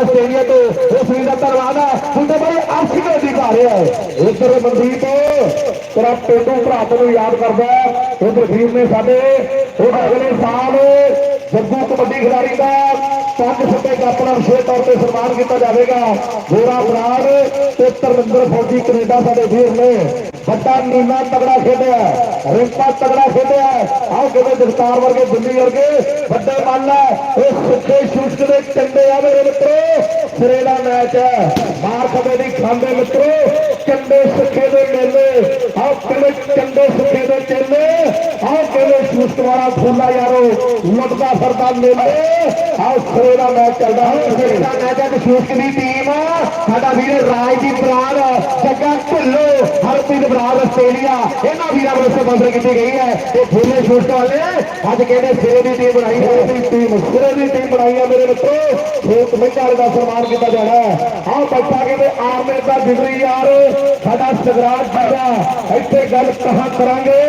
Australia ਤੋਂ ਉਸ ਵੀ ਦਾ ਧੰਨਵਾਦ ਹੈ। ਹੁੰਦੇ ਬਈ ਆਰਥਿਕ ਅਧਿਕਾਰ ਹੈ। ਉਧਰ ਮਨਦੀਪ, ਤੇਰਾ ਪੇਟੂ ਭਰਾ ਤੈਨੂੰ ਯਾਦ ਕਰਦਾ ਉਧਰ ਵੀਰ ਨੇ ਸਾਡੇ ਉਹ ਅਗਲੇ ਸਾਲ ਜੱਗੂ ਕਬੱਡੀ ਖਿਡਾਰੀ ਦਾ ਪੰਜ ਸੱਤੇ ਕੱਪ ਵਿਸ਼ੇਸ਼ ਤੌਰ ਤੇ ਸਨਮਾਨ ਕੀਤਾ ਜਾਵੇਗਾ। ਗੋਰਾ ਬਰਾੜ ਤੇ ਤਰਨੰਦਰ ਫੌਜੀ ਕੈਨੇਡਾ ਸਾਡੇ ਵੀਰ ਨੇ। ਵੱਡਾ ਨੀਨਾ ਤਗੜਾ ਖੇਡਿਆ ਰਿੰਪਾ ਤਗੜਾ ਖੇਡਿਆ ਆਓ ਕਿਵੇਂ ਜਗਤਾਰ ਵਰਗੇ ਦਿੱਲੀ ਵਰਗੇ ਵੱਡੇ ਮੱਲ ਹੈ ਇਹ ਸੁੱਕੇ ਸ਼ੂਸ਼ਕ ਦੇ ਕੰਡੇ ਆ ਮੇਰੇ ਮਿੱਤਰੋ ਸਿਰੇ ਦਾ ਮੈਚ ਹੈ ਮਾਰ ਕਦੇ ਦੀ ਖਾਂਦੇ ਮਿੱਤਰੋ ਕੰਡੇ ਸੁੱਕੇ ਦੇ ਮੇਲੇ ਆਓ ਕਿਵੇਂ ਕੰਡੇ ਸੁੱਕੇ ਦੇ ਚੇਲੇ ਆਓ ਕਿਵੇਂ ਸ਼ੂਸ਼ਕ ਵਾਲਾ ਫੁੱਲਾ ਯਾਰੋ ਲੁੱਟਦਾ ਫਿਰਦਾ ਮੇਲੇ ਆਓ ਸਿਰੇ ਦਾ ਮੈਚ ਚੱਲਦਾ ਹੈ ਸਿਰੇ ਦਾ ਮੈਚ ਹੈ ਤੇ ਸ਼ੂਸ਼ਕ ਦੀ ਟੀਮ ਸਾਡਾ ਵੀਰ ਰਾਜਦੀਪ ਬਰਾੜ ਜੱਗਾ ਢਿੱਲੋ ਹਰਪ੍ਰੀਤ ਬਰਾੜ ਆਸਟ੍ਰੇਲੀਆ। ਇਹਨਾਂ ਵੀਰਾਂ ਵੱਲੋਂ ਸਪਾਂਸਰ ਕੀਤੀ ਗਈ ਹੈ। ਇਹ ਫੁੱਲੇ ਸ਼ੂਸ਼ਕ ਵਾਲੇ ਅੱਜ ਕਹਿੰਦੇ ਸਿਰੇ ਦੀ ਟੀਮ ਬਣਾਈ ਹੈ। ਦੀ ਟੀਮ ਸਿਰੇ ਦੀ ਟੀਮ ਬਣਾਈ ਹੈ ਮੇਰੇ ਮਿੱਤਰੋ। ਖੇਤ ਮਹਿੰਗਾਰੇ ਦਾ ਸਨਮਾਨ ਕੀਤਾ ਜਾਣਾ ਹੈ। ਆਹ ਬੈਠਾ ਕਹਿੰਦੇ ਆਰਮੇ ਦਾ ਜਿਗਰੀ ਯਾਰ ਸਾਡਾ ਸਗਰਾਜ ਜੀਦਾ ਇੱਥੇ ਗੱਲ ਕਹਾਂ ਕਰਾਂਗੇ?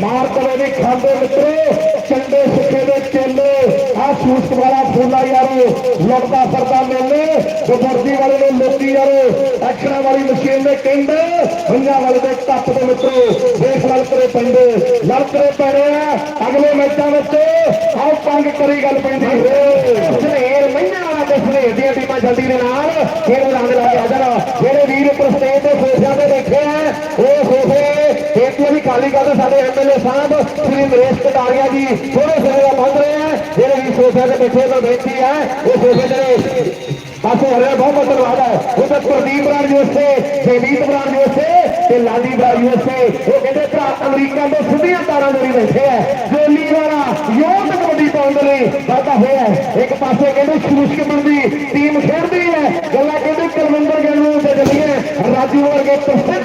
ਮਾਰ ਕਵੇ ਵੀ ਖਾਂਦੇ ਮਿੱਤਰੋ। ਚੰਡੇ ਸੁੱਕੇ ਦੇ ਚੇਲੇ ਆਹ ਸ਼ੂਸ਼ਕ ਵਾਲਾ ਫੁੱਲਾ ਯਾਰੋ ਲੁੱਟਦਾ ਫਿਰਦਾ ਮੇਲੇ ਗੁਰਦੀ ਵਾਲੇ ਨੂੰ ਲੋਕੀ ਯਾਰੋ ਐਕਸ਼ਨਾਂ ਵਾਲੀ ਮਸ਼ੀਨ ਦੇ ਕਹਿੰਦੇ ਪੰਜਾਂ ਵਾਲੇ ਦੇ ਟੱਪ ਦੇ ਮਿੱਤਰੋ, ਦੇਖ ਲਲਕਰੇ ਪੈਂਦੇ ਲਲਕਰੇ ਪੈਣੇ ਅਗਲੇ ਮੈਚਾਂ ਵਿੱਚ ਆਓ ਪੰਗ ਕਰੀ ਗੱਲ ਪੈਂਦੀ ਏ ਸਨੇਰ ਮਹੀਨਾ ਵਾਲਾ ਤੇ ਸਨੇਰ ਦੀਆਂ ਟੀਮਾਂ ਜਲਦੀ ਦੇ ਨਾਲ, ਫਿਰ ਰੰਗ ਲਾ ਕੇ ਆ ਜਾਣਾ। ਜਿਹੜੇ ਵੀਰ ਉੱਪਰ ਸਟੇਜ ਤੇ ਸੋਫਿਆਂ ਤੇ ਬੈਠੇ ਆ, ਉਹ ਸੋਫੇ ਖੇਤੀ ਵੀ ਖਾਲੀ ਕਰਦੇ ਸਾਡੇ ਐਮਐਲਏ ਸਾਹਿਬ, ਸ੍ਰੀ ਨਰੇਸ਼ ਕਟਾਰੀਆ ਜੀ ਥੋੜੇ ਸਮੇਂ ਦਾ ਮੰਗ ਰਹੇ ਆ ਜਿਹੜੇ ਵੀ ਸੋਫਿਆਂ ਤੇ ਬੈਠੇ ਤਾਂ ਬੈਠੀ ਆ। ਉਹ ਸੋਫੇ ਜਿਹੜੇ ਪਾਸੇ ਹਰਿਆ ਬਹੁਤ ਬਹੁਤ ਧੰਨਵਾਦ ਹੈ। ਉਹਦੇ ਪ੍ਰਦੀਪ ਬਰਾੜ ਯੂਐਸਏ ਜੈਵੀਤ ਬਰਾੜ ਯੂਐਸਏ ਤੇ ਲਾਲੀ ਬਰਾੜ ਉਹ ਕਹਿੰਦੇ ਭਰਾ ਅਮਰੀਕਾ ਦੇ ਸਿੱਧੀਆਂ ਤਾਰਾਂ ਜੋੜੀ ਬੈਠੇ ਆ। ਜੋਲੀ ਵਾਲਾ ਯੋਧ ਕਬੱਡੀ ਪਾਉਣ ਦੇ ਲਈ ਵਾਧਾ ਹੋਇਆ ਹੈ। ਇੱਕ ਪਾਸੇ ਕਹਿੰਦੇ ਸ਼ੂਸ਼ਕ ਬੰਦੀ ਟੀਮ ਖੇਡਦੀ ਹੈ। ਗੱਲਾਂ ਕਹਿੰਦੇ ਕੁਲਵਿੰਦਰ ਗੈਲੂ ਤੇ ਚੱਲੀਏ ਰਾਜੂ ਵਰਗੇ ਪ੍ਰਸਿੱਧ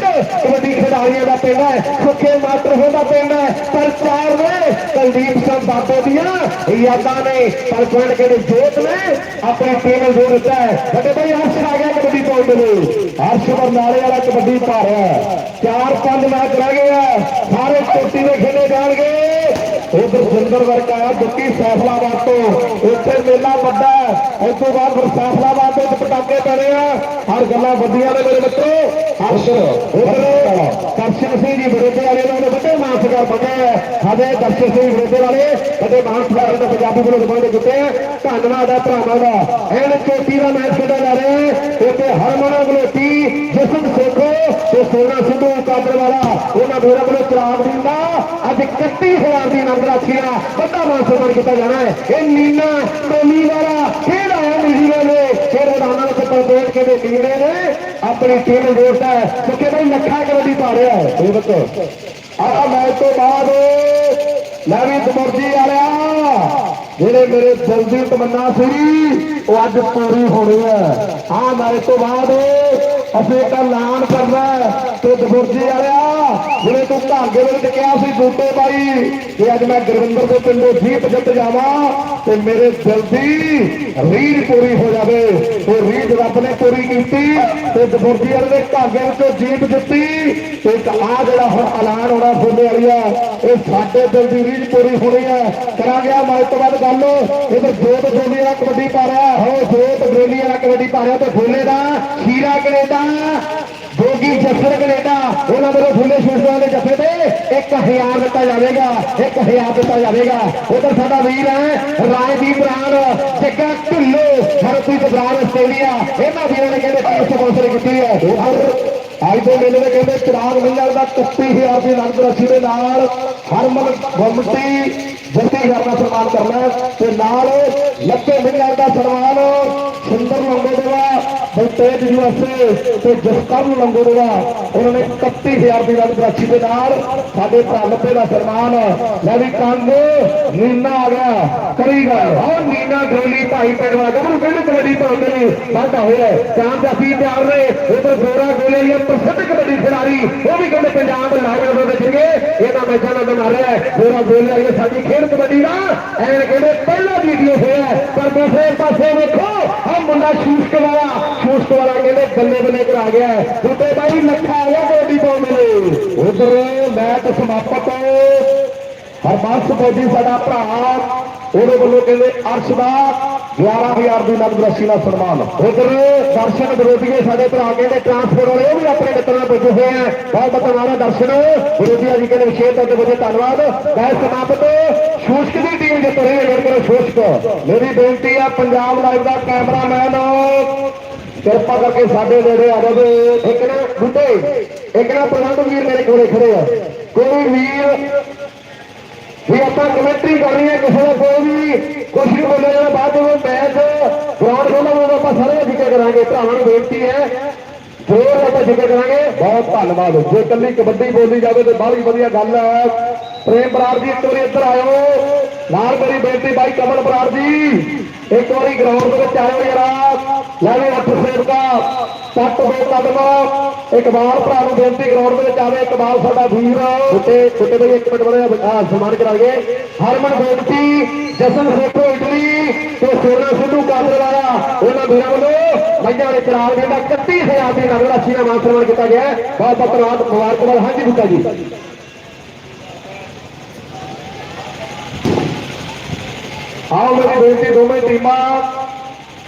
ਕਬੱਡੀ ਦਾ ਪਿੰਡ ਹੈ, ਸੁੱਖੇ ਮਾਸਟਰ ਹੋਦਾ ਪਿੰਡ ਹੈ, ਪਰ ਚਾਰ ਨੇ ਕੁਲਦੀਪ ਸਿੰਘ ਬਾਬੇ ਦੀਆਂ ਯਾਦਾਂ ਨੇ। ਪਰ ਪਿੰਡ ਕਹਿੰਦੇ ਜੋਤ ਨੇ, ਆਪਣੀ ਟੀਮ ਨੂੰ ਦਿੱਤਾ ਹੈ। ਵੱਡੇ ਭਾਈ ਹਰਸ਼ ਆ ਗਿਆ ਕਬੱਡੀ ਪਾਉਣ ਦੇ ਲਈ ਹਰਸ਼ ਬਰਨਾਲੇ ਵਾਲਾ ਕਬੱਡੀ ਪਾ ਰਿਹਾ ਹੈ। ਚਾਰ ਪੰਜ ਮੈਚ ਰਹਿ ਗਏ ਆ। ਸਾਰੇ ਕੋਟੀ ਦੇ ਖੇਡੇ ਜਾਣਗੇ। ਉਧਰ ਸੁੰਦਰ ਵਰਕ ਆਇਆ ਦੁੱਕੀ ਸੈਫਲਾਬਾਦ ਤੋਂ। ਉੱਥੇ ਮੇਲਾ ਵੱਡਾ ਹੈ। ਇਸ ਤੋਂ ਬਾਅਦ ਫਿਰ ਸੈਫਲਾਬਾਦ ਦੇ ਵਿੱਚ ਪਟਾਕੇ ਪੈਣੇ ਆ। ਹਰ ਗੱਲਾਂ ਵੱਡੀਆਂ ਨੇ ਮੇਰੇ ਮਿੱਤਰੋ। ਹਰਸ਼ ਉਧਰ ਦਰਸ਼ਨ ਸਿੰਘ ਜੀ ਬੜੋਦੇ ਵਾਲੇ ਨੇ ਵੱਡੇ ਮਾਨਸਕਾਰ ਬਣੇ ਸਾਡੇ ਦਰਸ਼ਨ ਸਿੰਘ ਬੜੋਦੇ ਵਾਲੇ ਵੱਡੇ ਮਾਨਸਕਾਰ ਦੇ ਪੰਜਾਬੀ ਵੱਲੋਂ ਦਬਾਉਂਦੇ ਕੀਤੇ ਆ ਧੰਨਵਾਦ ਆ ਭਰਾਵਾਂ ਦਾ। ਇਹਨ ਚੋਟੀ ਦਾ ਮੈਚ ਖੇਡਿਆ ਜਾ ਰਿਹਾ ਹੈ। ਇੱਥੇ ਹਰਮਨ ਗਲੋਟੀ ਜਸਨ ਸੇਖੋ ਤੇ ਸੋਨਾ ਸਿੱਧੂ ਕਾਦਰ ਵਾਲਾ। ਉਹਨਾਂ ਵੀਰਾਂ ਵੱਲੋਂ ਚਰਾਗ ਦਿੰਦਾ। ਅੱਜ 31000 ਦੀ ਨੰਬਰ ਰਾਸ਼ੀ ਦਾ ਵੱਡਾ ਮਾਨ ਸਨਮਾਨ ਕੀਤਾ ਜਾਣਾ ਹੈ। ਇਹ ਨੀਨਾ ਟੋਲੀ ਵਾਲਾ ਖੇਡ ਆਇਆ ਨਿਊਜ਼ੀਲੈਂਡ ਦੇ ਫਿਰ ਮੈਦਾਨਾਂ ਵਿੱਚ ਪ੍ਰਵੇਸ਼ ਕੇ ਦੇ ਲੀੜੇ ਨੇ। ਆਪਣੀ ਟੀਮ ਨੂੰ ਹੈ। ਕਿਉਂਕਿ ਬਈ ਲੱਖਾਂ ਕਬੱਡੀ ਪਾ ਰਿਹਾ ਹੈ। ਇਹ ਆਹ ਮੈਚ ਤੋਂ ਬਾਅਦ ਮੈਂ ਵੀ ਦਮਰਜੀ ਵਾਲਿਆ ਜਿਹੜੇ ਮੇਰੇ ਦਿਲ ਦੀ ਤਮੰਨਾ ਸੀ, ਉਹ ਅੱਜ ਪੂਰੀ ਹੋਣੀ ਹੈ। ਆਹ ਮੈਚ ਤੋਂ ਬਾਅਦ ਅਸੀਂ ਇੱਕ ਐਲਾਨ ਕਰਨਾ ਤੇ ਦਬੁਰਜੀ ਵਾਲਿਆ ਜਿਹੜੇ ਤੂੰ ਧਾਗੇ ਵਿੱਚ ਕਿਹਾ ਸੀ ਬੂਟੇ ਬਾਈ। ਕਿ ਅੱਜ ਮੈਂ ਗੁਰਵਿੰਦਰ ਦੇ ਪਿੰਡੋਂ ਜੀਤ ਜਿੱਤ ਜਾਵਾਂ ਤੇ ਮੇਰੇ ਦਿਲ ਦੀ ਰੀਝ ਪੂਰੀ ਹੋ ਜਾਵੇ। ਤੇ ਰੀਝ ਰੱਬ ਨੇ ਪੂਰੀ ਕੀਤੀ ਤੇ ਦਬੁਰਜੀ ਵਾਲੇ ਦੇ ਧਾਗੇ ਵਿੱਚੋਂ ਜੀਤ ਜਿੱਤੀ। ਤੇ ਆ ਜਿਹੜਾ ਹੁਣ ਐਲਾਨ ਹੋਣਾ ਫੁੱਲੇ ਵਾਲੀਆ ਇਹ ਸਾਡੇ ਦਿਲ ਦੀ ਰੀਝ ਪੂਰੀ ਹੋਣੀ ਹੈ ਕਰਾਂਗੇ ਆ ਮੈਚ ਤੋਂ ਬਾਅਦ ਗੱਲ। ਇਧਰ ਜੋਤ ਬੋਲੀ ਵਾਲਾ ਕਬੱਡੀ ਪਾ ਰਿਹਾ। ਹੋ ਜੋਤ ਬੋਲੀ ਵਾਲਾ ਕਬੱਡੀ ਪਾ ਰਿਹਾ ਤੇ ਫੁੱਲੇ ਦਾ ਖੀਰਾ ਕੈਨੇਡਾ। ਜੋਗੀ ਜੱਸਰ ਕੈਨੇਡਾ, ਉਹਨਾਂ ਵੱਲੋਂ ਫੁੱਲੇ ਸ਼ੂਸ਼ਕਾਂ ਦੇ ਜੱਫੇ ਤੇ 1000 ਦਿੱਤਾ ਜਾਵੇਗਾ 1000 ਦਿੱਤਾ ਜਾਵੇਗਾ। ਉਧਰ ਸਾਡਾ ਵੀਰ ਹੈ, ਰਾਜਦੀਪ ਬਰਾੜ ਜੱਗਾ ਢਿੱਲੋ, ਹਰਪ੍ਰੀਤ ਬਰਾੜ, ਆਸਟ੍ਰੇਲੀਆ। ਇਹਨਾਂ ਵੀਰਾਂ ਨੇ ਕਹਿੰਦੇ ਟੀਮ ਸਪਾਂਸਰ ਕੀਤੀ ਹੈ। ਅੱਜ ਦੇ ਮੇਲੇ ਦੇ ਕਹਿੰਦੇ ਚਿਰਾਗ ਮਿਲਣ ਦਾ 31000 ਦੀ ਨਗਦ ਰਾਸ਼ੀ ਦੇ ਨਾਲ ਹਰਮਨ ਗੁੰਮਟੀ ਜੱਤੀ ਦਾ ਸਨਮਾਨ ਕਰਨਾ ਤੇ ਨਾਲ ਲੱਕੇ ਮਿਲਣ ਦਾ ਸਨਮਾਨ ਬਲਤੇਜ ਯੂਐਸਏ ਤੇ ਜਸਕਰ ਲੰਗੋਦਵਾ ਉਹਨਾਂ ਨੇ 31000 ਦੀ ਨਗਦ ਰਾਸ਼ੀ ਦੇ ਨਾਲ ਸਾਡੇ ਭਰਾ ਦਾ ਸਨਮਾਨ ਲੈ ਵੀ ਕੰਗ ਨੀਨਾ ਆ ਗਿਆ। ਕਰੀ ਗੱਲ ਹਾਂ ਨੀਨਾ ਗੋਲੀ ਭਾਈ ਪਿੰਡਵਾ ਗੱਭਰੂ ਪਿੰਡ ਕਬੱਡੀ ਪਾਉਂਦੇ ਨੇ ਵਾਧਾ ਹੋਇਆ ਚਾਂਦ ਦਾ ਫੀ ਤਿਆਰ ਨੇ ਉਧਰ ਗੋਰਾ ਗੋਲੇ ਇਹ ਪ੍ਰਸਿੱਧ ਕਬੱਡੀ ਖਿਡਾਰੀ, ਉਹ ਵੀ ਕਹਿੰਦੇ ਪੰਜਾਬ ਦੇ ਨਾਮ ਦੇ ਵਿੱਚ ਗਏ ਇਹਨਾਂ ਮੈਚਾਂ ਦਾ ਬਣਾ ਰਿਹਾ ਹੈ। ਗੋਰਾ ਗੋਲੇ ਇਹ ਸਾਡੀ ਖੇਡ ਕਬੱਡੀ ਦਾ। ਐਨ ਕਹਿੰਦੇ ਪਹਿਲਾ ਵੀਡੀਓ ਹੋਇਆ ਪਰ ਦੂਸਰੇ ਪਾਸੇ ਵੇਖੋ ਆ ਮੁੰਡਾ ਸ਼ੂਸ਼ਕ ਵਾਲਾ ਬੱਲੇ ਬੱਲੇ ਕਰਾ ਗਿਆ ਹੈ। ਬਾਈ ਲੱਖਾ ਆ ਗਿਆ ਕਬੱਡੀ ਪਾਉਂਦੇ ਨੇ ਉਧਰ ਮੈਚ ਸਮਾਪਤ। ਹਰਬੰਸ ਫੌਜੀ ਸਾਡਾ ਭਰਾ। ਉਹਦੇ ਵੱਲੋਂ ਕਹਿੰਦੇ ਅਰਸ਼ ਦਾ 11000 ਦੀ ਨਗਦ ਰਾਸ਼ੀ ਨਾਲ ਸਨਮਾਨ। ਉਧਰ ਦਰਸ਼ਨ ਵਿਰੋਧੀਏ ਸਾਡੇ ਭਰਾ ਕਹਿੰਦੇ ਟਰਾਂਸਪੋਰਟ ਵਾਲੇ, ਉਹ ਵੀ ਆਪਣੇ ਮਿੱਤਰਾਂ ਨਾਲ ਪੁੱਜੇ ਹੋਏ ਆ। ਬਹੁਤ ਬਹੁਤ ਧੰਨਵਾਦ ਦਰਸ਼ਨ। ਵਿਰੋਧੀਆ ਜੀ ਕਹਿੰਦੇ ਵਿਸ਼ੇਸ਼ ਤੌਰ ਤੇ ਬਹੁਤ ਧੰਨਵਾਦ। ਗੈਸ ਸਮਾਪਤ। ਸ਼ੂਸ਼ਕ ਦੀ ਟੀਮ ਜਿੱਤ ਰਹੀ ਹੈ, ਜੇਕਰ ਸ਼ੂਸ਼ਕ। ਮੇਰੀ ਬੇਨਤੀ ਆ, ਪੰਜਾਬ ਲਾਈਵ ਦਾ ਕੈਮਰਾਮੈਨ ਕਿਰਪਾ ਕਰਕੇ ਸਾਡੇ ਨੇੜੇ ਆ ਜਾਵੇ। ਇੱਕ ਨਾ ਬੁੱਢੇ, ਇੱਕ ਨਾ ਪ੍ਰਬੰਧ ਵੀਰ ਮੇਰੇ ਕੋਲੇ ਖੜੇ ਆ। ਕੋਈ ਵੀਰ ਵੀ ਆਪਾਂ ਕਮੈਂਟਰੀ ਕਰਨੀ ਹੈ ਕਿਸੇ ਦਾ ਕੋਈ ਵੀ ਕੁਝ ਨਹੀਂ ਬੋਲਿਆ ਜਾਣਾ ਬਾਅਦ ਵਿੱਚ ਮੈਚ ਗਰਾਊਂਡ ਖੋਲ੍ਹਾਂ ਨੂੰ ਆਪਾਂ ਸਾਰੇ ਜ਼ਿਕਰ ਕਰਾਂਗੇ। ਭਰਾਵਾਂ ਨੂੰ ਬੇਨਤੀ ਹੈ ਜੋਰ ਆਪਾਂ ਜ਼ਿਕਰ ਕਰਾਂਗੇ। ਬਹੁਤ ਧੰਨਵਾਦ। ਜੇ ਕੱਲੀ ਕਬੱਡੀ ਬੋਲੀ ਜਾਵੇ ਤੇ ਬਾਹਲੀ ਵਧੀਆ ਗੱਲ ਹੈ। ਪ੍ਰੇਮ ਬਰਾੜ ਜੀ, ਇੱਕ ਵਾਰੀ ਇੱਧਰ ਆਇਓ। ਨਾਲ ਮੇਰੀ ਬੇਨਤੀ ਬਾਈ ਕਮਲ ਬਰਾੜ ਜੀ, ਇੱਕ ਵਾਰੀ ਗਰਾਊਂਡ ਦੇ ਵਿੱਚ ਆਇਓ ਯਾਰ ਲੈ ਵੀ ਅੱਠ ਸੇਵਕਾ ਸੱਤ ਹੋ ਕਦਮ ਇਕਬਾਲ ਭਰਾ ਨੂੰ ਬੇਨਤੀ ਗਰਾਊਂਡ ਵਿੱਚ ਆਵੇ ਇਕਬਾਲ ਸਾਡਾ ਵੀਰ ਛੁੱਟੇ ਛੁੱਟੇ ਬਈ ਇੱਕ ਮਿੰਟ ਬੜੇ ਸਨਮਾਨ ਕਰਾਂਗੇ ਹਰਮਨ ਬੇਨਤੀ, ਜਸਨ ਸੇਖੋ ਇਟਲੀ ਤੇ ਸੋਨਾ ਸਿੱਧੂ ਕਾਦਰ ਉਹਨਾਂ ਵੀਰਾਂ ਵੱਲੋਂ ਮਈਆਂ ਦੇ ਚਰਾਗ ਦੇ ਦਾ 31000 ਦੀ ਨਗਦ ਰਾਸ਼ੀ ਦਾ ਮਾਨ ਸਨਮਾਨ ਕੀਤਾ ਗਿਆ ਹੈ। ਬਹੁਤ ਬਹੁਤ ਧੰਨਵਾਦ, ਮੁਬਾਰਕਬਾਦ। ਹਾਂਜੀ ਬੁੱਕਾ ਜੀ। ਆਓ ਮੇਰੀ ਬੇਨਤੀ ਦੋਵੇਂ ਟੀਮਾਂ।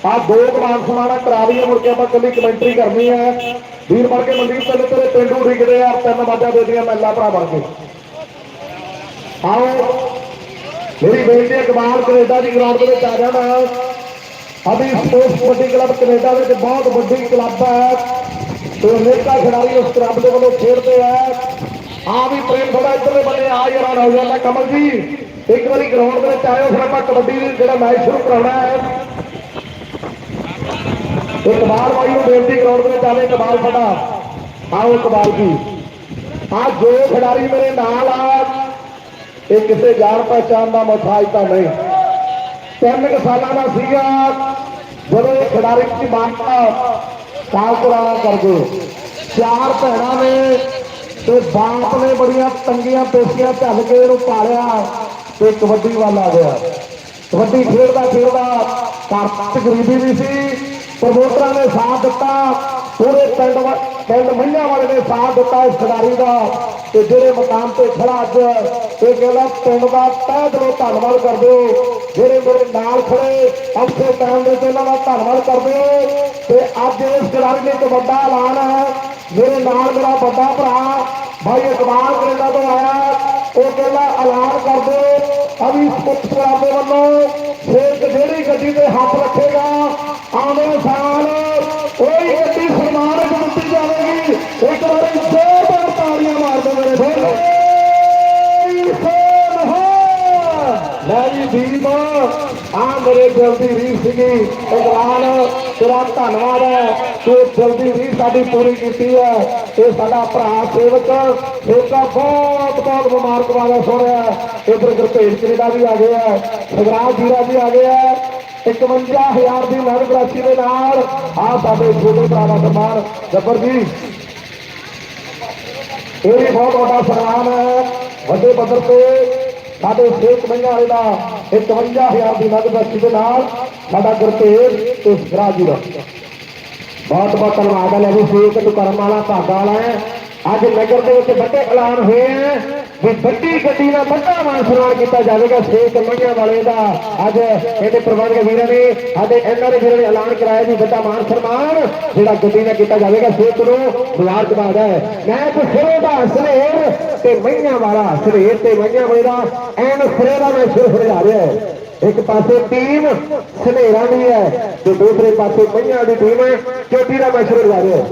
ਆ ਦੋ ਕਮਾਨ ਸਮਾਣਾ ਕਰਾ ਦਈਏ ਮੁੜ ਕੇ ਆਪਾਂ ਕੱਲੀ ਕਮੈਂਟਰੀ ਕਰਨੀ ਹੈ ਵੀਰ ਬਣ ਕੇ ਮਨਦੀਪ ਪਹਿਲੇ ਤੇਰੇ ਪਿੰਡੂ ਡਿੱਗਦੇ ਆ, ਤਿੰਨ ਵਾਜਾਂ ਦੇ ਦੀਆਂ ਮੈਲਾ ਭਰਾ ਬਣ ਕੇ। ਆਓ, ਮੇਰੀ ਬੇਨਤੀ ਹੈ ਕਮਾਲ ਕੈਨੇਡਾ ਦੀ ਗਰਾਊਂਡ ਦੇ ਵਿੱਚ ਆ ਜਾਣਾ। ਅਭੀ ਸਪੋਰਟਸ ਕਬੱਡੀ ਕਲੱਬ ਕੈਨੇਡਾ ਵਿੱਚ ਬਹੁਤ ਵੱਡੀ ਕਲੱਬ ਹੈ। ਤੇ ਅਨੇਕਾਂ ਖਿਡਾਰੀ ਉਸ ਕਲੱਬ ਦੇ ਵੱਲੋਂ ਖੇਡਦੇ ਆ। ਆ ਵੀ ਪ੍ਰੇਮ ਥੋੜਾ ਇੱਧਰਲੇ ਬੰਨੇ ਆ, ਯਾਰ ਹੋ ਕਮਲ ਜੀ ਇੱਕ ਵਾਰੀ ਗਰਾਊਂਡ ਦੇ ਵਿੱਚ ਆਇਓ, ਫਿਰ ਆਪਾਂ ਕਬੱਡੀ ਜਿਹੜਾ ਮੈਚ ਸ਼ੁਰੂ ਕਰਾਉਣਾ ਹੈ। ਇਕਬਾਲ ਬਾਈ ਨੂੰ ਬੇਨਤੀ ਗਰਾਊਂਡ ਦੇ ਵਿੱਚ ਆਵੇ ਇਕਬਾਲ ਸਾਡਾ ਆਓ ਇਕਬਾਲ ਜੀ। ਆ ਜੋ ਖਿਡਾਰੀ ਮੇਰੇ ਨਾਲ ਆ, ਇਹ ਕਿਸੇ ਜਾਣ ਪਹਿਚਾਣ ਦਾ ਮੁਤਾਜ ਤਾਂ ਨਹੀਂ। ਤਿੰਨ ਕੁ ਸਾਲਾਂ ਦਾ ਸੀਗਾ, ਜਦੋਂ ਇਹ ਖਿਡਾਰੀ ਦੀ ਮਾਨਤਾ ਸਾਲ ਪੁਰਾਣਾ ਕਰ ਗਏ। ਚਾਰ ਭੈਣਾਂ ਨੇ ਤੇ ਬਾਪ ਨੇ ਬੜੀਆਂ ਤੰਗੀਆਂ ਪੇਸ਼ੀਆਂ ਝੱਲ ਕੇ ਇਹਨੂੰ ਪਾਲਿਆ ਤੇ ਕਬੱਡੀ ਵੱਲ ਆ ਗਿਆ। ਕਬੱਡੀ ਖੇਡਦਾ ਖੇਡਦਾ ਘਰ ਚ ਗਰੀਬੀ ਵੀ ਸੀ ਪ੍ਰਮੋਟਰਾਂ ਨੇ ਸਾਥ ਦਿੱਤਾ, ਪੂਰੇ ਪਿੰਡ ਪਿੰਡ ਮਈਆਂ ਵਾਲੇ ਨੇ ਸਾਥ ਦਿੱਤਾ ਇਸ ਖਿਡਾਰੀ ਦਾ। ਤੇ ਜਿਹੜੇ ਮਕਾਮ ਤੇ ਖੜਾ ਅੱਜ, ਇਹ ਕਹਿੰਦਾ ਪਿੰਡ ਦਾ ਤਹਿ ਦਿਲੋਂ ਧੰਨਵਾਦ ਕਰਦੇ ਹੋ। ਜਿਹੜੇ ਮੇਰੇ ਨਾਲ ਖੜੇ ਔਖੇ ਟਾਈਮ ਦੇ ਵਿੱਚ ਦਾ ਧੰਨਵਾਦ ਕਰਦੇ ਹੋ। ਤੇ ਅੱਜ ਇਸ ਖਿਡਾਰੀ ਨੇ ਇੱਕ ਵੱਡਾ ਐਲਾਨ ਹੈ। ਮੇਰੇ ਨਾਲ ਮੇਰਾ ਵੱਡਾ ਭਰਾ ਭਾਈ ਇਕਬਾਲ ਕੈਨੇਡਾ ਤੋਂ ਆਇਆ। ਉਹ ਕਹਿੰਦਾ ਐਲਾਨ ਕਰ ਦਿਓ ਅਭੀ ਸਪੋਰਟਸ ਕਲੱਬ ਦੇ ਵੱਲੋਂ ਫੇਰ ਜਿਹੜੀ ਗੱਡੀ ਤੇ ਹੱਥ ਰੱਖੇ ਆਉਂਦੇ ਸਾਲ ਕੋਈ ਗੱਡੀ ਸਨਮਾਨਿਤ ਦਿੱਤੀ ਜਾਵੇਗੀ। ਇੱਕ ਵਾਰੀ ਜ਼ੋਰਦਾਰ ਤਾੜੀਆਂ ਮਾਰ ਦਿਓ ਮੇਰੇ ਬੋਲੇ ਲੈ ਜੀ ਦੀਪ ਆ ਮੇਰੇ ਦਿਲ ਦੀ ਰੀਸ ਸੀਗੀ। ਇਕਬਾਲ ਤੇਰਾ ਧੰਨਵਾਦ ਹੈ ਤੂੰ ਦਿਲ ਦੀ ਰੀਸ ਸਾਡੀ ਪੂਰੀ ਕੀਤੀ ਹੈ। ਇਹ ਸਾਡਾ ਭਰਾ ਸੇਵਕ, ਸੇਵਕਾ ਬਹੁਤ ਬਹੁਤ ਮੁਬਾਰਕਬਾਦ ਹੈ ਸੋਹਣਿਆ ਇਧਰ ਗੁਰਪੇਜ ਕੈਨੇਡਾ ਵੀ ਆ ਗਿਆ ਸਗਰਾਜ ਜੀਰਾ ਵੀ ਆ ਗਿਆ 51000 ਦੀ ਨਗਦ ਰਾਸ਼ੀ ਦੇ ਨਾਲ। ਆ ਸਾਡੇ ਛੋਟੇ ਭਰਾ ਦਾ ਸਨਮਾਨ ਜੱਬਰ ਜੀ, ਇਹ ਵੀ ਬਹੁਤ ਵੱਡਾ ਸਨਮਾਨ ਹੈ। ਵੱਡੇ ਪੱਧਰ ਤੇ ਸਾਡੇ ਸੇਖ ਮਈਆਂ ਵਾਲੇ ਦਾ 51000 ਦੀ ਨਗਦ ਰਾਸ਼ੀ ਦੇ ਨਾਲ ਸਾਡਾ ਗੁਰਤੇਜ ਤੇ ਸਰਾਜੀ ਦਾ। ਬਹੁਤ ਬਹੁਤ ਧੰਨਵਾਦ ਹੈ। ਲਵੀ ਸੇਖ ਤੂੰ ਕਰਮ ਵਾਲਾ, ਭਾਗਾ ਵਾਲਾ ਅੱਜ ਨਗਰ ਦੇ ਵਿੱਚ ਵੱਡੇ ਐਲਾਨ ਹੋਏ ਹੈ। ਵੀ ਵੱਡੀ ਗੱਡੀ ਦਾ ਵੱਡਾ ਮਾਨ ਸਨਮਾਨ ਕੀਤਾ ਜਾਵੇਗਾ ਸੇਖ ਮਈਆਂ ਵਾਲੇ ਦਾ। ਅੱਜ ਇਹਦੇ ਪ੍ਰਬੰਧਕ ਵੀਰਾਂ ਨੇ, ਸਾਡੇ ਐਨਆਰਏ ਵੀਰਾਂ ਨੇ ਐਲਾਨ ਕਰਾਇਆ ਜੀ, ਵੱਡਾ ਮਾਨ ਸਨਮਾਨ, ਜਿਹੜਾ ਗੱਡੀ ਦਾ ਕੀਤਾ ਜਾਵੇਗਾ ਸੇਖ ਨੂੰ। ਮੁਬਾਰਕਬਾਦ ਹੈ। ਮੈਂ ਤੇ ਸਿਰੇ ਦਾ ਸਨੇਰ ਤੇ ਮਈਆਂ ਵਾਲਾ, ਸਨੇਰ ਤੇ ਮਈਆਂ ਵਾਲੇ ਦਾ। ਐਨ ਸਿਰੇ ਦਾ ਮੈਂ ਸਿਰ ਫੜਿਆ ਰਿਹਾ ਹੈ। ਇੱਕ ਪਾਸੇ ਟੀਮ ਸਨੇਰਾ ਦੀ ਹੈ ਤੇ ਦੂਸਰੇ ਪਾਸੇ ਮਈਆਂ ਦੀ ਟੀਮ ਹੈ। ਚੋਟੀ ਦਾ ਮੈਚ ਹੋ ਰਿਹਾ ਹੈ।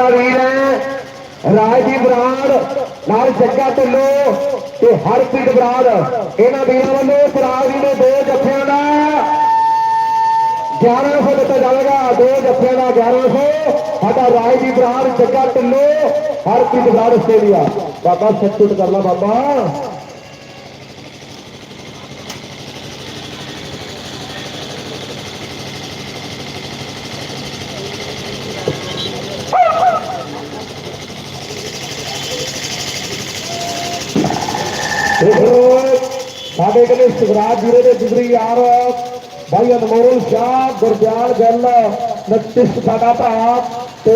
ਉਧਰ ਵੀਰ ਹੈ। ਰਾਜਦੀਪ ਬਰਾੜ ਨਾਲ ਜੱਗਾ ਢਿੱਲੋਂ ਤੇ ਹਰਪ੍ਰੀਤ ਬਰਾੜ। ਇਹਨਾਂ ਵੀਰਾਂ ਵੱਲੋਂ ਸਰਾਜ ਨੇ ਦੋ ਜੱਫਿਆਂ ਦਾ। 1100 ਦਿੱਤਾ ਜਾਵੇਗਾ, ਦੋ ਜੱਫਿਆਂ ਦਾ 1100 ਸਾਡਾ ਰਾਜਦੀਪ ਬਰਾੜ ਜੱਗਾ ਢਿੱਲੋ, ਹਰਪ੍ਰੀਤ ਬਰਾੜ ਆਸਟ੍ਰੇਲੀਆ। ਬਾਬਾ ਸੱਚੁੱਟ ਕਰ ਲਾ ਬਾਬਾ। ਸਾਡੇ ਕਹਿੰਦੇ ਸਿਵਰਾਜ ਜੀਰੇ ਦੇ ਜਿਗਰੀ ਯਾਰ। ਭਾਈ ਅਨਮੋਲ ਸ਼ਾਹ, ਗੁਰਦਿਆਲ ਗੱਲ ਨਤਿਸ਼ ਸਾਡਾ ਭਰਾ ਤੇ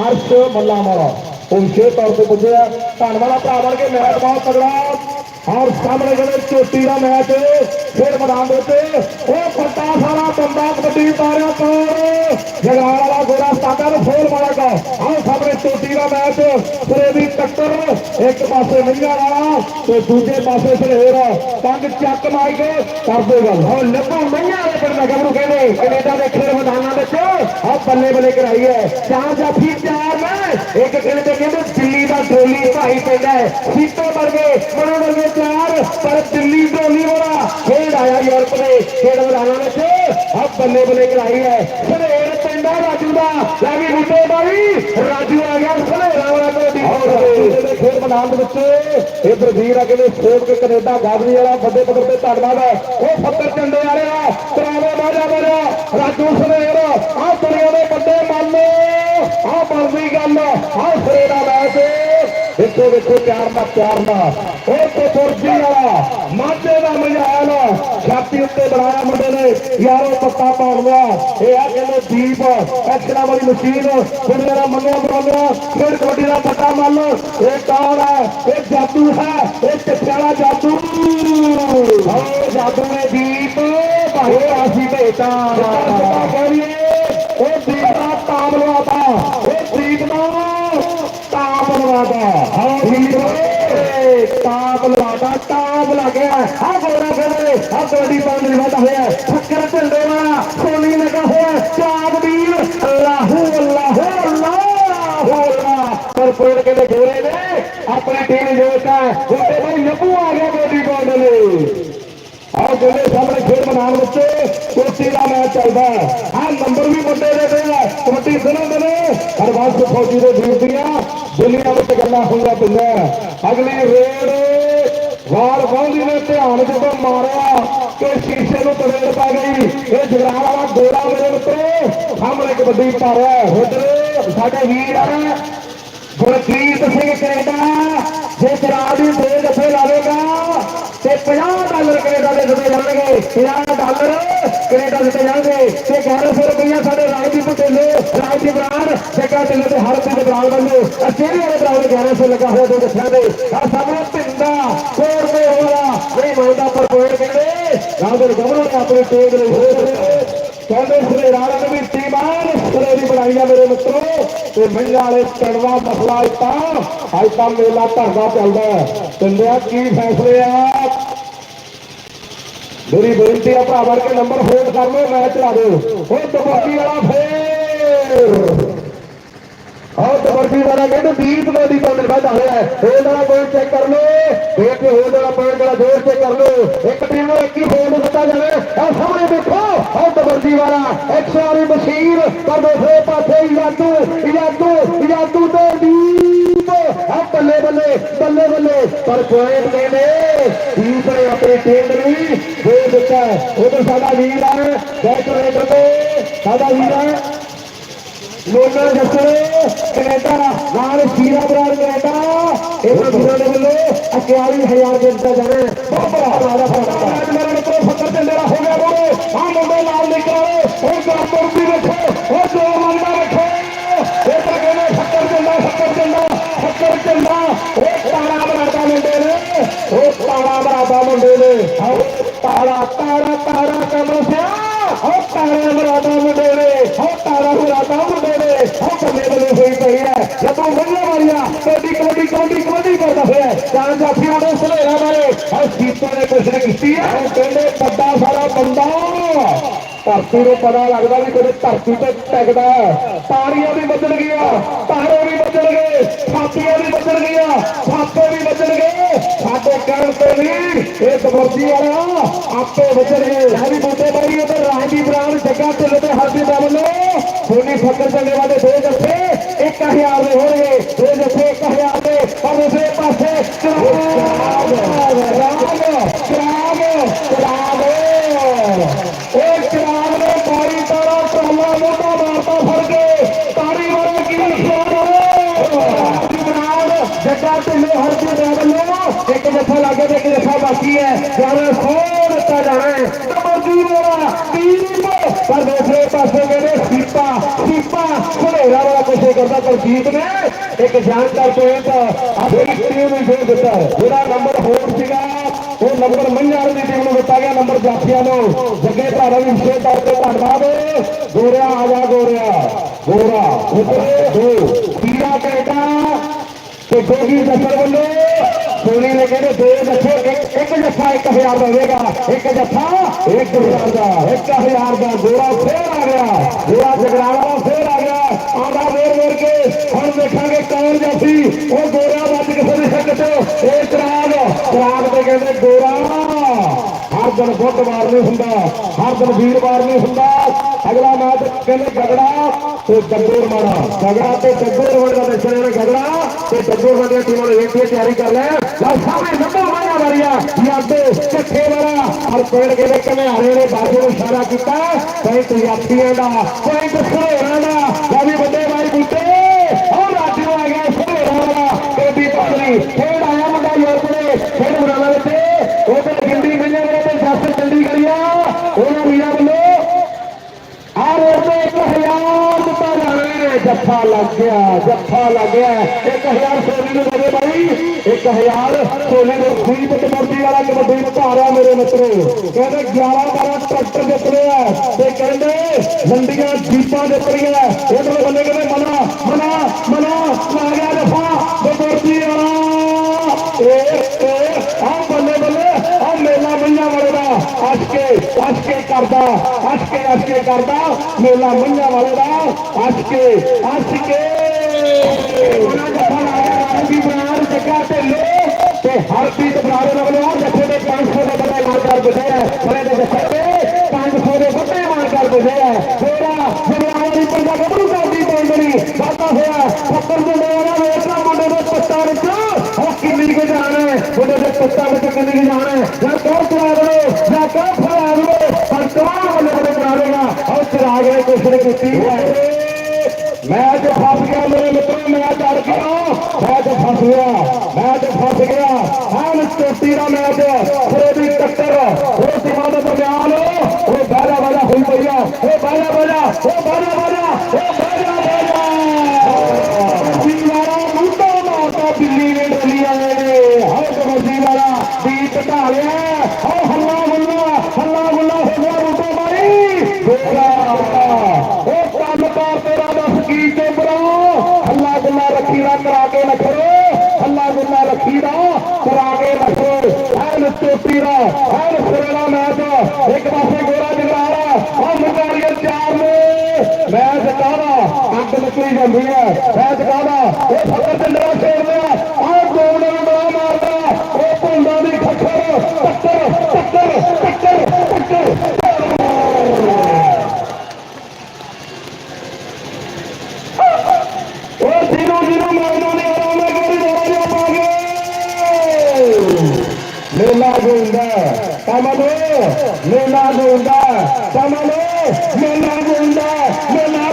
ਅਰਸ਼ ਮੱਲਾ ਵਾਲਾ ਉਹ ਵਿਸ਼ੇਸ਼ ਤੌਰ ਤੇ ਪੁੱਜਿਆ ਧੰਨਵਾਦ ਭਰਾ ਬਣ ਕੇ ਮੈਚ ਬਹੁਤ ਤਗੜਾ ਔਰ ਸਾਹਮਣੇ ਜਿਹੜੇ ਚੋਟੀ ਦਾ ਮੈਚ ਫਿਰ ਮੈਦਾਨ ਦੇ ਉੱਤੇ, ਉਹ ਫੱਟਾ ਸਾਰਾ ਬੰਦਾ ਕਬੱਡੀ ਪਾਰਿਆ ਕੋਲ ਜਗਾਲ ਵਾਲਾ ਗੋਰਾ ਸਾਡਾ ਨੂੰ ਫੋਲ ਮਾਰੇਗਾ। ਆਹ ਸਾਹਮਣੇ ਚੋਟੀ ਦਾ ਮੈਚ ਸਿਰੇ ਦੀ ਟੱਕਰ ਇੱਕ ਪਾਸੇ ਮਈਆਂ ਵਾਲਾ ਤੇ ਦੂਜੇ ਪਾਸੇ ਸਲੇਰ ਤੰਗ ਚੱਕ ਮਾਰ ਕੇ ਕਰਦੇ ਗੱਲ ਉਹ ਲੱਭੂ ਮਈਆਂ ਵਾਲੇ ਪਿੰਡ ਦਾ ਗੱਭਰੂ ਕਹਿੰਦੇ ਕੈਨੇਡਾ ਦੇ ਖੇਡ ਮੈਦਾਨਾਂ ਵਿੱਚ ਆ ਬੱਲੇ ਬੱਲੇ ਕਰਾਈ ਹੈ ਚਾਰ ਜਾਫੀ ਚਾਰ ਮੈਂ ਇੱਕ ਕਹਿੰਦੇ ਕਹਿੰਦੇ ਦਿੱਲੀ ਦਾ ਢੋਲੀ ਭਾਈ ਪੈਂਦਾ ਹੈ ਸੀਤੋ ਵਰਗੇ ਮਨੋ ਵਰਗੇ ਚਾਰ ਪਰ ਦਿੱਲੀ ਢੋਲੀ ਵਾਲਾ ਖੇਡ ਆਇਆ ਯੂਰਪ ਦੇ ਖੇਡ ਮੈਦਾਨਾਂ ਵਿੱਚ ਆ ਬੱਲੇ ਬੱਲੇ ਕਰਾਈ ਹੈ ਸਲੇਰ ਪੈਂਦਾ ਰਾਜੂ ਦਾ ਲੈ ਵੀ ਬੁੱਢੇ ਬਾਈ ਰਾਜੂ ਖੇਡ ਮੈਦਾਨ ਦੇ ਵਿੱਚ ਇਹ ਵੀਰ ਆ ਕਹਿੰਦੇ ਕੇ ਕੈਨੇਡਾ ਗਾਦਰੀ ਵਾਲਾ ਵੱਡੇ ਪੱਧਰ ਤੇ ਧੰਨਵਾਦ ਉਹ ਫੱਤਰ ਚੰਡੇ ਵਾਲਿਆ ਕਰਾਵੇ ਬਾਜਾ ਬਾਜਾ, ਰਾਜੂ ਸਲੇਰ ਆ ਦੁਨੀਆ ਦੇ ਵੱਡੇ ਮੰਨ ਆ ਬਣਦੀ ਗੱਲ ਆ ਸਿਰੇ ਮੈਚ। ਦੇਖੋ ਦੇਖੋ ਪਿਆਰ ਦਾ ਪਿਆਰ ਦਾ। ਉਹ ਤੇ ਵਾਲਾ, ਮਾਝੇ ਦਾ ਮਜਾਲ, ਛਾਤੀ ਉੱਤੇ ਬਣਾਇਆ ਮੁੰਡੇ ਨੇ। ਯਾਰੋ ਪੱਤਾ ਪਾਉਂਦਾ ਇਹ ਆ ਕਹਿੰਦੇ ਦੀਪ ਐਕਸਰਾ ਵਾਲੀ ਮਸ਼ੀਨ ਦੁਨੀਆ ਦਾ ਮੰਨਿਆ ਬਰੋਗਾ ਖੇਡ ਕਬੱਡੀ ਦਾ ਪੱਤਾ ਮੰਨ ਇਹ ਕੌਣ ਹੈ ਇਹ ਜਾਦੂ ਹੈ। ਚਿੱਠੇ ਵਾਲਾ ਜਾਦੂ। ਹਾਂ ਜਾਦੂ ਨੇ ਦੀਪ। ਭਾਈ ਆਸੀ ਭੇਟਾ ਕਰੀਏ ਉਹ ਦੀਪ ਦਾ ਤਾਮ ਲਵਾਤਾ ਉਹ ਦੀਪ ਦਾ ਤਾਪ ਲਵਾਦਾ ਹਾਂ। ਠੀਕ ਹੈ ਤਾਪ ਲਵਾਦਾ ਤਾਪ ਲੱਗਿਆ ਆ ਗੋਰਾ ਕਹਿੰਦੇ ਆ ਗੋਡੀ ਲਈ ਵਾਦਾ ਹੋਇਆ। ਮੈਦਾਨ ਵਿੱਚ ਕੁਰਸੀ ਦਾ ਮੈਚ ਚੱਲਦਾ ਆ ਨੰਬਰ ਵੀ ਮੁੰਡੇ ਦੇ ਦੇ ਕਬੱਡੀ ਫਿਲਮ ਦੇ ਨੇ। ਹਰਵਾਸ ਫੌਜੀ ਦੇ ਵੀਰ ਦੀਆਂ ਦੁਨੀਆ ਵਿੱਚ ਗੱਲਾਂ ਹੋਈਆਂ ਪਈਆਂ। ਅਗਲੀ ਰੇਡ ਵਾਲ ਵਾਉਂਦੀ ਨੇ ਧਿਆਨ ਜਦੋਂ ਮਾਰਿਆ ਕਿ ਸ਼ੀਸ਼ੇ ਨੂੰ ਤੜੇੜ ਪਾ ਗਈ। ਇਹ ਜਗਰਾਰ ਵਾਲਾ ਗੋਰਾ ਮੇਰੇ ਮਿੱਤਰੋ, ਸਾਹਮਣੇ ਕਬੱਡੀ ਪਾ ਰਿਹਾ ਉਧਰ ਸਾਡੇ ਵੀਰ ਆ ਗੁਰਜੀਤ ਸਿੰਘ ਕੈਨੇਡਾ, ਜੇ ਜਰਾ ਦੀ ਦੇ ਦਫੇ ਲਾਵੇਗਾ, ਤੇ 50 ਡਾਲਰ ਕੈਨੇਡਾ ਦੇ ਦਿੱਤੇ ਜਾਣਗੇ। 50 ਡਾਲਰ ਕੈਨੇਡਾ ਦਿੱਤੇ ਜਾਣਗੇ। ਤੇ 1100 ਰੁਪਈਆ ਸਾਡੇ ਰਾਜਦੀਪ ਢਿੱਲੋਂ ਰਾਜਦੀਪ ਬਰਾੜ, ਜੱਗਾ ਢਿੱਲੋਂ ਤੇ ਹਰਪ੍ਰੀਤ ਬਰਾੜ ਵੱਲੋਂ। ਅਚੇਰੀ ਵਾਲੇ ਬਰਾੜ 1100 ਲੱਗਾ ਹੋਇਆ ਦੋ ਦੱਸਿਆ ਦੇ ਆ ਸਾਹਮਣੇ ਪਿੰਡਾ ਕੋਰ ਦੇ ਹੋਇਆ ਨਹੀਂ ਮੰਨਦਾ ਪਰ ਪੁਆਇੰਟ ਕਹਿੰਦੇ ਰਾਜਰ ਗਵਰਨਰ ਨੇ ਆਪਣੀ ਟੇਕ ਲਈ ਹੋਏ ਕਹਿੰਦੇ ਸ੍ਰੀ ਵੀ ਟੀਮਾਨ ਸਰੇ ਦੀ ਮੇਰੇ ਮਿੱਤਰੋ, ਤੇ ਮਹਿਲਾ ਵਾਲੇ ਕੜਵਾ ਮਸਲਾ ਇਤਾ ਅੱਜ ਤਾਂ ਮੇਲਾ ਧਰਦਾ ਚੱਲਦਾ ਚੰਦਿਆ ਕੀ ਫੈਸਲੇ ਆ? ਮੇਰੀ ਬੇਨਤੀ ਆ ਭਰਾ ਵਰਗੇ ਨੰਬਰ ਹੋਲਡ ਕਰ ਲਓ ਮੈਚ ਲਾ ਦਿਓ। ਉਹ ਦਬਾਕੀ ਵਾਲਾ ਫੇਰ। ਆਹ ਤਬੱਕੀ ਵਾਲਾ ਕਹਿੰਦੇ 20 ਤੋਂ ਦੀ ਪੁਆਇੰਟ ਵਾਧਾ ਹੋਇਆ ਹੈ। ਹੋਲਡ ਵਾਲਾ ਪੁਆਇੰਟ ਚੈੱਕ ਕਰ ਲਓ। ਦੇਖ ਕੇ ਹੋਲਡ ਵਾਲਾ ਪੁਆਇੰਟ ਵਾਲਾ ਜ਼ੋਰ ਚੈੱਕ ਕਰ ਲਓ। ਇੱਕ ਟੀਮ ਨੂੰ ਇੱਕ ਹੀ ਹੋਲਡ ਦਿੱਤਾ ਜਾਵੇ। ਆਹ ਸਾਹਮਣੇ ਦੇਖੋ ਆਹ ਤਬੱਕੀ ਵਾਲਾ। ਐਕਸਟਰਾਰੀ ਮਸ਼ੀਨ ਪਰ ਦੂਸਰੇ ਪਾਸੇ ਯਾਦੂ ਯਾਦੂ ਯਾਦੂ ਤੇ ਦੀਪ ਆ ਬੱਲੇ ਬੱਲੇ ਬੱਲੇ ਬੱਲੇ। ਪਰ ਪੁਆਇੰਟ ਕਹਿੰਦੇ ਦੀਪ ਨੇ ਆਪਣੀ ਟੀਮ ਨੂੰ ਦੇ ਦਿੱਤਾ ਉਧਰ ਸਾਡਾ ਵੀਰ ਆ ਬੈਟਰ ਤੇ। ਸਾਡਾ ਵੀਰ ਆ ਲੋਕਾਂ ਜੱਸਰੇ ਕੈਨੇਡਾ, ਨਾਲ ਸੀਰਾ ਬਰਾੜ ਕੈਨੇਡਾ। ਇਹ ਵੀਰਾਂ ਦੇ ਵੱਲੋਂ 41000 ਦੇ ਦਿੱਤਾ ਜਾਣਾ ਬਹੁਤ ਬੜਾ ਵਾਦਾ ਸੀਤੋ ਨੇ ਕੁਛ ਨਹੀਂ ਕੀਤੀ ਹੈ ਉਹ ਕਹਿੰਦੇ ਵੱਡਾ ਸਾਰਾ ਬੰਦਾ ਧਰਤੀ ਨੂੰ ਪਤਾ ਲੱਗਦਾ ਵੀ ਕਦੇ ਧਰਤੀ ਤੇ ਟਿਕਦਾ ਹੈ। ਤਾੜੀਆਂ ਵੀ ਵੱਜਣ ਗਿਆ ਤਾਰੇ ਵੀ ਵੱਜਣ ਗਏ ਥਾਪੀਆਂ ਵੀ ਵੱਜਣ ਗਿਆ ਥਾਪੇ ਵੀ ਵੱਜਣ ਗਏ ਸਾਡੇ ਕਹਿਣ ਤੇ ਨਹੀਂ ਇਹ ਦਬਰਜੀ ਵਾਲਾ ਆਪੇ ਵੱਜਣ ਗਏ ਇਹ ਵੀ ਬੁੱਢੇ ਬਾਈ ਉਧਰ ਰਾਜੀ ਬਰਾਨ ਜੱਗਾ ਢਿੱਲ ਤੇ ਹਰਦੀ ਦਾ ਵੱਲੋਂ ਸੋਨੀ ਫੱਕਰ ਚੱਲੇ ਵਾਲੇ ਦਲਜੀਤ ਨੇ, ਇੱਕ ਜਾਣਕਾਰ ਪੁਆਇੰਟ ਆਪਣੀ ਟੀਮ ਨੂੰ ਫੇਰ ਦਿੱਤਾ ਜਿਹੜਾ ਨੰਬਰ ਹੋਰ ਸੀਗਾ, ਉਹ ਨੰਬਰ ਮੰਝਾਂ ਦੀ ਟੀਮ ਨੂੰ ਦਿੱਤਾ ਗਿਆ ਨੰਬਰ ਜਾਫੀਆਂ ਨੂੰ। ਜੱਗੇ ਭਰਾਵਾਂ ਵੀ ਵਿਸ਼ੇਸ਼ ਤੌਰ ਤੇ ਧੰਨਵਾਦ। ਗੋਰਿਆ, ਆ ਜਾ ਗੋਰਿਆ। ਗੋਰਾ, ਉਤਰੇ ਦੋ। ਤੀਰਾ ਕੈਟਾ ਤੇ ਗੋਗੀ ਜੱਸਰ ਵੱਲੋਂ। ਸੋਨੀ ਨੇ ਕਹਿੰਦੇ ਦੋ ਜੱਫੇ ਇੱਕ ਇੱਕ ਜੱਫਾ 1000 ਦਾ ਹੋਵੇਗਾ। ਇੱਕ ਜੱਫਾ 1000 ਦਾ। 1000 ਦਾ ਗੋਰਾ ਫੇਰ ਆ ਗਿਆ। ਗੋਰਾ ਜਗਰਾਵਾ ਫੇਰ ਆ ਗਿਆ ਆਂਦਾ ਵੇਰ ਵੇਰ ਕੇ ਹੁਣ ਦੇਖਾਂਗੇ ਕੌਣ ਜਾਫੀ ਉਹ ਗੋਰਾ ਵੱਜ ਕਿਸੇ ਦੇ ਸਿੱਕ ਤੇ, ਇਹ ਚਰਾਗ ਚਰਾਗ ਤੇ ਕਹਿੰਦੇ ਗੋਰਾ। ਹਰ ਦਿਨ ਬੁੱਧਵਾਰ ਨਹੀਂ ਹੁੰਦਾ, ਹਰ ਦਿਨ ਵੀਰਵਾਰ ਨਹੀਂ ਹੁੰਦਾ। ਅਗਲਾ ਮੈਚ ਕਹਿੰਦੇ ਗਗੜਾ। ਤੇ ਜੱਗੋਰ ਮਾਰਾ। ਗਗੜਾ ਤੇ ਜੱਗੋਰ ਮਾਰਾ ਦਾ ਦੱਸਣੇ ਨੇ ਗਗੜਾ ਤੇ ਜੱਗੋਰ ਮਾਰਾ ਦੀਆਂ ਟੀਮਾਂ ਨੇ ਵੇਖੀ ਤਿਆਰੀ ਕਰ ਲੈ। ਲਓ, ਸਾਹਮਣੇ ਨੰਬਰ ਵਾਇਆ ਵਾਰੀਆ। ਯਾਦੋ ਚੱਠੇ ਵਾਲਾ। ਹਰ ਪੇੜ ਕੇ ਦੇ ਨੇ ਬਾਜੂ ਨੂੰ ਇਸ਼ਾਰਾ ਕੀਤਾ। ਕੋਈ ਪੰਜਾਬੀਆਂ ਦਾ, ਕੋਈ ਦਸੋਰਾਂ ਦਾ। ਜੱਫਾ ਲੱਗ ਗਿਆ, ਜੱਫਾ ਲੱਗ ਗਿਆ। 1000 ਸੋਨੀ ਨੂੰ ਦੇਵੇ ਬਾਈ 1000 ਸੋਨੀ ਨੂੰ ਖੂਨ ਕਬੱਡੀ ਵਾਲਾ ਕਬੱਡੀ ਮੁਕਾਰਿਆ ਮੇਰੇ ਮਿੱਤਰੋ। ਕਹਿੰਦੇ 11 12 ਟਰੈਕਟਰ ਜਿੱਤ ਲਿਆ ਤੇ ਕਹਿੰਦੇ ਲੰਡੀਆਂ ਜੀਪਾਂ ਜਿੱਤ ਲਿਆ ਇਧਰ ਬੰਦੇ ਕਹਿੰਦੇ ਮਨਾ ਮਨਾ ਮਨਾ ਲਾ ਗਿਆ ਕਰਦਾ ਅੱਜ ਕੇ ਅੱਜ ਕੇ ਕਰਦਾ ਮੇਲਾ ਮਈਆਂ ਵਾਲੇ ਦਾ ਅੱਜ ਕੇ ਅੱਜ ਕੇ ਉਹਨਾਂ ਜੱਫਾ ਲਾ ਗਿਆ ਰਾਜੀ ਬਰਾੜ ਜੱਗਾ ਢਿੱਲੇ ਤੇ ਹਰਪ੍ਰੀਤ ਬਰਾੜ ਵੱਲੋਂ ਆ ਜੱਫੇ ਦੇ 500 ਦੇ ਬੱਲੇ ਮਾਰ ਕਰ ਬੁਝਿਆ ਬੜੇ ਦੇ ਜੱਫੇ ਤੇ 500 ਦੇ ਬੱਲੇ ਮਾਰ ਕਰ ਬੁਝਿਆ ਤੇਰਾ ਜਗਰਾਵਾਂ ਦੀ ਪੰਜਾ ਗੱਭਰੂ ਕਰਦੀ ਪੌਂਦਣੀ ਵਾਧਾ ਹੋਇਆ ਫੱਕਰ ਦੇ ਮੇਰਾ ਵੇਖਣਾ ਮੁੰਡੇ ਦੇ ਪੱਟਾਂ ਵਿੱਚ ਉਹ ਕਿੰਨੀ ਕੁ ਜਾਣ ਹੈ ਮੁੰਡੇ ਦੇ ਪੱਟਾਂ ਵਿੱਚ ਕਿੰਨੀ ਕੁ ਜਾਣ ਹੈ ਜਾਂ ਕੌਣ ਚਲਾ ਦੇ ਜਾਂ ਕੌਣ ਦੇਗਾ ਉਹ ਚਲਾ ਕੀਤੀ। ਹੈ ਮੈਂ ਤੇ ਫਸ ਗਿਆ, ਮੇਰੇ ਮਿੱਤਰੋ ਮੈਚ ਅੜ ਗਿਆ। ਮੈਂ ਤੇ ਫਸ ਗਿਆ, ਮੈਂ ਤੇ ਫਸ ਗਿਆ। ਹਾਂ ਚੋਟੀ ਦਾ ਮੈਚ, ਫਿਰ ਦੀ ਟੱਕਰ ਉਹ ਟੀਮਾਂ ਦੇ ਦਰਮਿਆਨ, ਉਹ ਬਾਜਾ ਬਾਜਾ ਹੋਈ ਪਈ ਆ, ਉਹ ਬਾਜਾ ਬਾਜਾ ਉਹ ਬਾਜਾ ਬਾਜਾ ਉਹ ਕਾਹਦਾ ਨਿਕਲੀ ਜਾਂਦੀ ਹੈ। ਮੈਚ ਕਾਹਦਾ? ਇਹ ਫੱਕਰ ਤੇ ਲੜਾ ਆਹ ਗੋਲ ਨੂੰ ਬੜਾ ਮਾਰਦਾ ਉਹ ਭੁੰਡਾ ਦੀ ਖੱਖਰ। ਟੱਕਰ ਟੱਕਰ ਟੱਕਰ ਟੱਕਰ। ਮੇਲਾ ਗੋਂਦਾ ਕਮਲੋ ਮੇਲਾ ਗੋਂਦਾ ਕਮਲੋ ਮੇਲਾ ਗੋਂਦਾ ਮੇਲਾ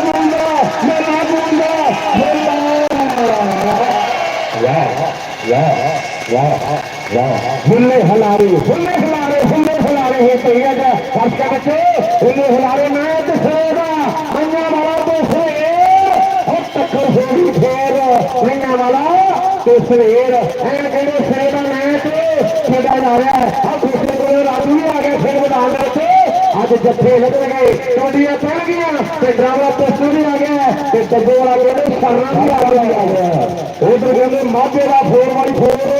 ਵਾਹ ਵਾਹ ਵਾਹ ਵਾਹ ਹੁੱਲੇ ਹਲਾਰੇ ਹੁੱਲੇ ਹਲਾਰੇ ਹੁੱਲੇ ਹਲਾਰੇ ਹੋ ਪਈ ਹੈ। ਫਰਸ਼ ਕੇ ਬੱਚੇ ਹੁੱਲੇ ਹਲਾਰੇ ਮੈਂ ਦਸੇਗਾ ਅੰਨਾ ਵਾਲਾ ਦਸੇਗਾ ਉਹ ਟੱਕਰ ਹੋਈ ਫੇਰ। ਅੰਨਾ ਵਾਲਾ ਤੇ ਸਵੇਰ। ਐਨ ਕਹਿੰਦੇ ਸਵੇਰ ਦਾ ਮੈਚ ਖੇਡਿਆ ਜਾ ਰਿਹਾ ਹੈ ਆ ਦੂਸਰੇ ਕੋਲ ਰਾਜੂ ਵੀ ਆ ਗਿਆ ਫਿਰ ਮੈਦਾਨ ਦੇ ਵਿੱਚ ਅੱਜ ਜੱਫੇ ਲੱਗਣਗੇ ਟੋਲੀਆਂ ਪੈ ਗਈਆਂ ਤੇ ਡਰਾਵਾ ਪੋਸਟਰ ਵੀ ਆ ਗਿਆ ਤੇ ਡੱਬੇ ਵਾਲਾ ਕਹਿੰਦੇ ਸਰਨਾ ਵੀ ਆ ਗਿਆ ਉਧਰ ਕਹਿੰਦੇ ਮਾਝੇ ਦਾ 4x4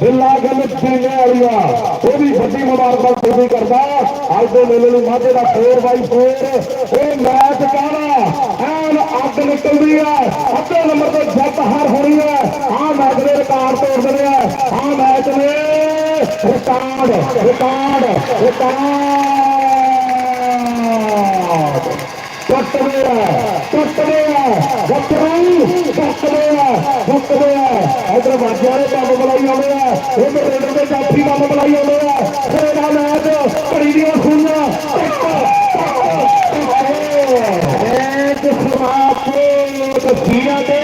ਬਿੱਲਾ ਗੱਲ ਚੀਨੇ ਵਾਲੀਆ, ਉਹ ਵੀ ਵੱਡੀ ਮੁਬਾਰਕਬਾਦ ਪੂਰੀ ਕਰਦਾ। ਅੱਜ ਦੇ ਮੇਲੇ ਨੂੰ ਮਾਝੇ ਦਾ 4x4 ਇਹ ਮੈਚ ਕਾਹਦਾ ਐਨ ਅੱਗ ਨਿਕਲਦੀ ਹੈ, ਅੱਧੇ ਨੰਬਰ ਤੇ ਜੱਟ ਹਾਰ ਹੋਣੀ ਹੈ। ਆਹ ਮੈਚ ਦੇ ਰਿਕਾਰਡ ਤੋੜ ਦਿੰਦੇ ਆ। ਆਹ ਮੈਚ ਨੇ ਰਿਕਾਰਡ ਰਿਕਾਰਡ ਰਿਕਾਰਡ ਟੁੱਟਦੇ ਆ ਟੁੱਟਦੇ ਆ ਗੱਤਰੂ ਟੁੱਟਦੇ ਆ ਟੁੱਟਦੇ ਆ ਇਧਰ ਬਾਜਿਆਂ ਦੇ ਕੰਮ ਬੁਲਾਈ ਆਉਂਦੇ ਆ ਇਧਰ ਰੇਡਰ ਦੇ ਜਾਫੀ ਕੰਮ ਬੁਲਾਈ ਆਉਂਦੇ ਆ ਫਿਰ ਮੈਚ ਘੜੀ ਦੀਆਂ ਸੂਈਆਂ ਇੱਕ ਸਮਾਪਤ ਤਸਵੀਰਾਂ ਤੇ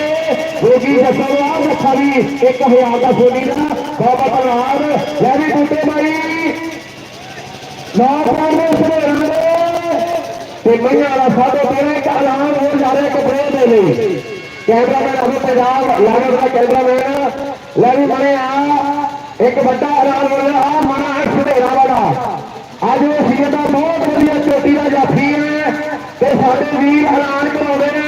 ਗੋਗੀ ਦੱਸਣਾ ਰੱਖਾ ਵੀ 1000 ਦਾ ਸੋਨੀ ਦਾ ਬਾਬਾ ਧੰਨਵਾਦ ਲੈ ਵੀ ਬੂਟੇ ਬਾਈ ਨਾ ਪਾਣੇ ਸਵੇਰਾਂ ਦੇ ਤੇ ਮਈਆਂ ਵਾਲਾ ਸਾਡੇ ਤੇਰੇ ਇੱਕ ਐਲਾਨ ਹੋ ਜਾ ਰਿਹਾ ਕਪੜੇ ਦੇ ਲਈ। ਕੈਮਰਾਮੈਨ ਅਭੀ ਪੰਜਾਬ ਲਾਗਤ ਦਾ ਕੈਮਰਾਮੈਨ ਲੈ ਵੀ ਮਣੇ ਆ। ਇੱਕ ਵੱਡਾ ਐਲਾਨ ਹੋ ਰਿਹਾ ਆ ਮਨਾ ਹੈ ਸੁਧੇਰਾ ਵਾਲਾ। ਅੱਜ ਉਹ ਸੀਏ ਦਾ ਬਹੁਤ ਵਧੀਆ ਚੋਟੀ ਦਾ ਜਾਫੀ ਹੈ ਤੇ ਸਾਡੇ ਵੀਰ ਐਲਾਨ ਕਰਾਉਂਦੇ ਨੇ।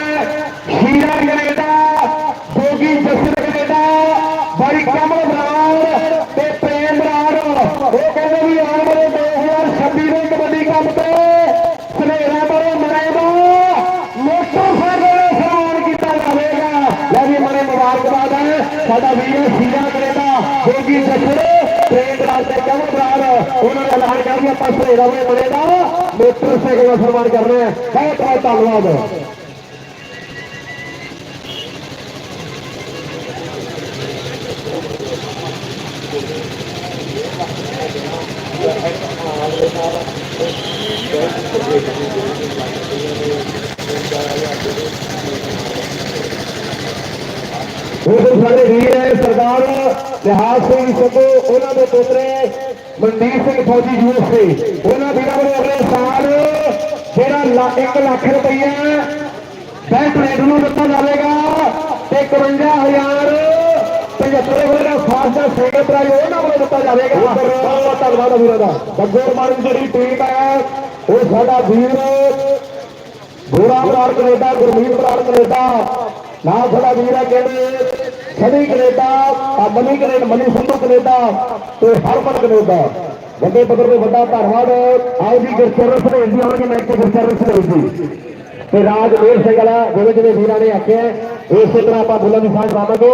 ਸਾਡਾ ਵੀਰ ਸ਼ੀਰਾ ਕਰੇਗਾ ਜੋਗੀ ਜਸਰ ਪ੍ਰੇਮ ਬਰਾੜ ਤੇ ਉਹਨਾਂ ਨੇ ਐਲਾਨ ਕਰ ਵੀ ਆਪਾਂ ਸਨੇਰਾ ਬੜੇ ਮਰੇ ਦਾ ਮੋਟਰਸਾਈਕਲ ਦਾ ਸਨਮਾਨ ਕਰਨਾ ਹੈ। ਬਹੁਤ ਬਹੁਤ ਧੰਨਵਾਦ ਉਹ ਸਾਡੇ ਵੀਰ ਹੈ ਸਰਦਾਰ ਲਿਹਾਜ਼ ਸਿੰਘ ਸੱਗੋ ਉਹਨਾਂ ਦੇ ਪੁੱਤਰੇ ਮਨਦੀਪ ਸਿੰਘ ਫੌਜੀ ਦੇ ਉਹਨਾਂ ਵੀਰਾਂ ਨੂੰ ਅਗਲੇ ਸਾਲ ਜਿਹੜਾ 1 ਲੱਖ ਰੁਪਈਆ ਬੈਂਕ ਰੇਟ ਨੂੰ ਦਿੱਤਾ ਜਾਵੇਗਾ ਤੇ 51000 75 ਵੇਲੇ ਦਾ ਫਾਸਟ ਦਾ ਸੈਕੰਡ ਪ੍ਰਾਈਜ਼ ਉਹਨਾਂ ਨੂੰ ਦਿੱਤਾ ਜਾਵੇਗਾ। ਬਹੁਤ ਧੰਨਵਾਦ ਵੀਰਾਂ ਦਾ। ਗੱਗੋਰ ਮਾਰੀ ਜਿਹੜੀ ਟੀਮ ਹੈ ਉਹ ਸਾਡਾ ਵੀਰ ਗੋਰਾ ਬਰਾੜ ਕੈਨੇਡਾ ਗੁਰਮੀਤ ਬਰਾੜ ਕੈਨੇਡਾ। ਨਾਲ ਸਾਡਾ ਵੀਰ ਹੈ ਕਹਿੰਦੇ ਸਨੀ ਕੈਨੇਡਾ ਆ ਮਨੀ ਕੈਨੇਡਾ ਮਨੀ ਸੰਧੂ ਕੈਨੇਡਾ ਤੇ ਹਰਮਨ ਕੈਨੇਡਾ। ਵੱਡੇ ਪੱਧਰ ਤੇ ਵੱਡਾ ਧੰਨਵਾਦ ਆਓ ਜੀ, ਗੁਰਚਰਨ ਸਨੇਲ ਜੀ ਆਉਣਗੇ, ਮੈਂ ਤੇ ਗੁਰਚਰਨ ਸਨੇਲ ਜੀ। ਤੇ ਰਾਜ ਮੇਰ ਸਿੰਘ ਵਾਲਾ ਜਿਵੇਂ ਜਿਵੇਂ ਵੀਰਾਂ ਨੇ ਆਖਿਆ ਇਸੇ ਤਰ੍ਹਾਂ ਆਪਾਂ ਬੁੱਲਾਂ ਦੀ ਸਾਂਝ ਪਾਵਾਂਗੇ